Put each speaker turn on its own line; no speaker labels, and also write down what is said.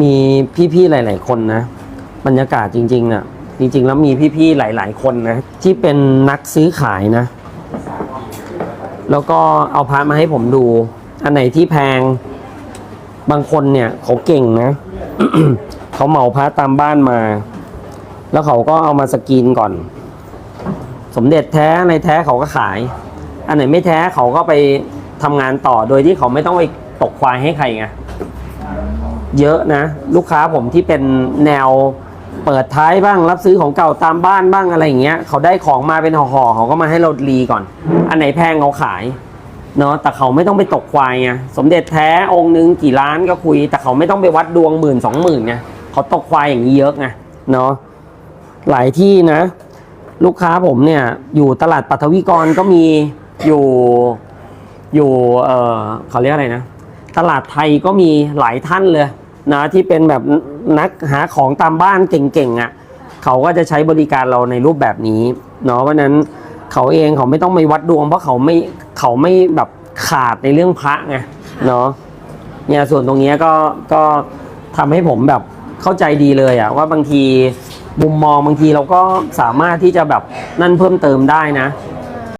มีพี่ๆหลาย ๆ คนนะ บรรยากาศจริงๆน่ะจริง ๆ แล้วมีพี่ๆหลาย ๆ คนนะ ที่เป็นนักซื้อขายนะ แล้วก็เอาพระมาให้ผมดู อันไหนที่แพงบางคนเนี่ยเขาเก่งนะ เขาเหมาพระตามบ้านมา แล้วเขาก็เอามาสกรีนก่อน สมเด็จแท้ในแท้เขาก็ขาย อันไหนไม่แท้เขาก็ไปทำงานต่อโดยที่เขาไม่ต้องไปตกควายให้ใครไง เยอะนะ ลูกค้าผมที่เป็นแนวเปิดท้ายบ้าง รับซื้อของเก่าตามบ้านบ้างอะไรอย่างเงี้ยเขาได้ของมาเป็นห่อๆเขาก็มาให้เรารีก่อน อันไหนแพงเขาขายเนาะแต่เขาไม่ต้องไปตกควายไงสมเด็จแท้องค์นึงกี่ล้านก็คุย แต่เขาไม่ต้องไปวัดดวงหมื่นสองหมื่นไงเขาตกควายอย่างนี้เยอะไงเนาะหลายที่นะ ลูกค้าผมเนี่ยอยู่ตลาดปัทวิกรก็มีอยู่อยู่เออเขาเรียกอะไรนะ ตลาดไทยก็มีหลายท่านเลยนะที่เป็นแบบนักหาของตามบ้านเก่งๆอะ่ะเขาก็จะใช้บริการเราในรูปแบบนี้เนาะเพราะนั้นเขาเองเขาไม่ต้องไปวัดดวง เพราะเขาไม่เขาไม่แบบขาดในเรื่องพระไงเนาะเนี่ยส่วนตรงนี้ก็ก็ทำให้ผมแบบเข้าใจดีเลยอะว่าบางทีมุมมองบางทีเราก็สามารถที่จะแบบนั่นเพิ่มเติมได้นะ